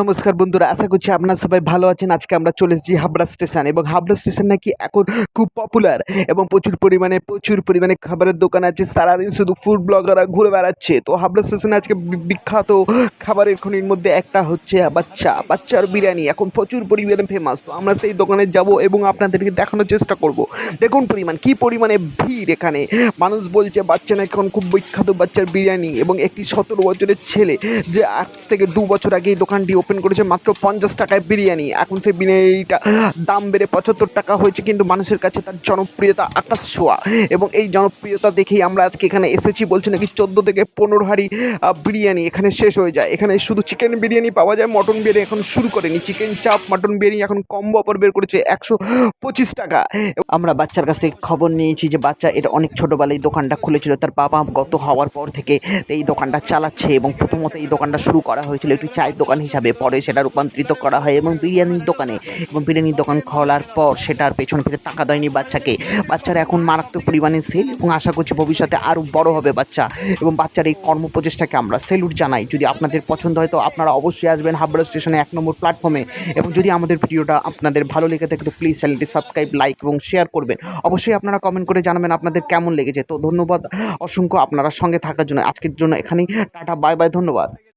নমস্কার বন্ধুরা, আশা করছি আপনারা সবাই ভালো আছেন। আজকে আমরা চলে এসেছি হাবড়া স্টেশন এবং হাবড়া স্টেশন নাকি এখন খুব পপুলার এবং প্রচুর পরিমাণে প্রচুর পরিমাণে খাবারের দোকান আছে। সারাদিন শুধু ফুড ব্লগাররা ঘুরে বেড়াচ্ছে। তো হাবড়া স্টেশনে আজকে বিখ্যাত খাবারের খনির মধ্যে একটা হচ্ছে বাচ্চা, বাচ্চার বিরিয়ানি। এখন প্রচুর পরিমাণে ফেমাস তো আমরা সেই দোকানে যাব এবং আপনাদেরকে দেখানোর চেষ্টা করব। দেখুন পরিমাণ, কি পরিমাণে ভিড় এখানে। মানুষ বলছে, বাচ্চা না এখন খুব বিখ্যাত বাচ্চার বিরিয়ানি। এবং একটি সতেরো বছরের ছেলে যে আজ থেকে দু বছর আগে এই দোকানটি ওপেন করেছে মাত্র পঞ্চাশ টাকায় বিরিয়ানি। এখন সেই বিরিয়ানিটা দাম বেড়ে পঁচাত্তর টাকা হয়েছে, কিন্তু মানুষের কাছে তার জনপ্রিয়তা আকাশ ছোঁয়া। এবং এই জনপ্রিয়তা দেখেই আমরা আজকে এখানে এসেছি, বলছি নাকি চোদ্দ থেকে পনেরো হাড়ি বিরিয়ানি এখানে শেষ হয়ে যায়। এখানে শুধু চিকেন বিরিয়ানি পাওয়া যায় মটন বিরিয়ানি এখন শুরু করেনি। চিকেন চাপ মটন বিরিয়ানি এখন কম্বো অফার বের করেছে একশো পঁচিশ টাকা। আমরা বাচ্চার কাছ থেকে খবর নিয়েছি যে বাচ্চা, এটা অনেক ছোটোবেলায় দোকানটা খুলেছিল। তার বাবা গত হওয়ার পর থেকে এই দোকানটা চালাচ্ছে এবং প্রথমত এই দোকানটা শুরু করা হয়েছিল একটি চায়ের দোকান হিসাবে। পরে সেটা রূপান্তরিত করা হয় এবং বিরিয়ানির দোকানে এবং বিরিয়ানির দোকান খোলার পর সেটার পেছন ফিরে টাকা দেয়নি বাচ্চাকে। বাচ্চার এখন মারাত্মক পরিমাণে সেল এবং আশা করছি ভবিষ্যতে আরও বড় হবে বাচ্চা এবং বাচ্চার এই কর্মপ্রচেষ্টাকে আমরা সেলুট জানাই। যদি আপনাদের পছন্দ হয় তো আপনারা অবশ্যই আসবেন হাবড়া স্টেশনে এক নম্বর প্ল্যাটফর্মে এবং যদি আমাদের ভিডিওটা আপনাদের ভালো লেগে থাকে তো প্লিজ চ্যানেলটি সাবস্ক্রাইব লাইক এবং শেয়ার করবেন। অবশ্যই আপনারা কমেন্ট করে জানাবেন আপনাদের কেমন লেগেছে। তো ধন্যবাদ। অসংখ্য আপনারা সঙ্গে থাকার জন্য। আজকের জন্য এখানেই। টাটা বাই বাই ধন্যবাদ।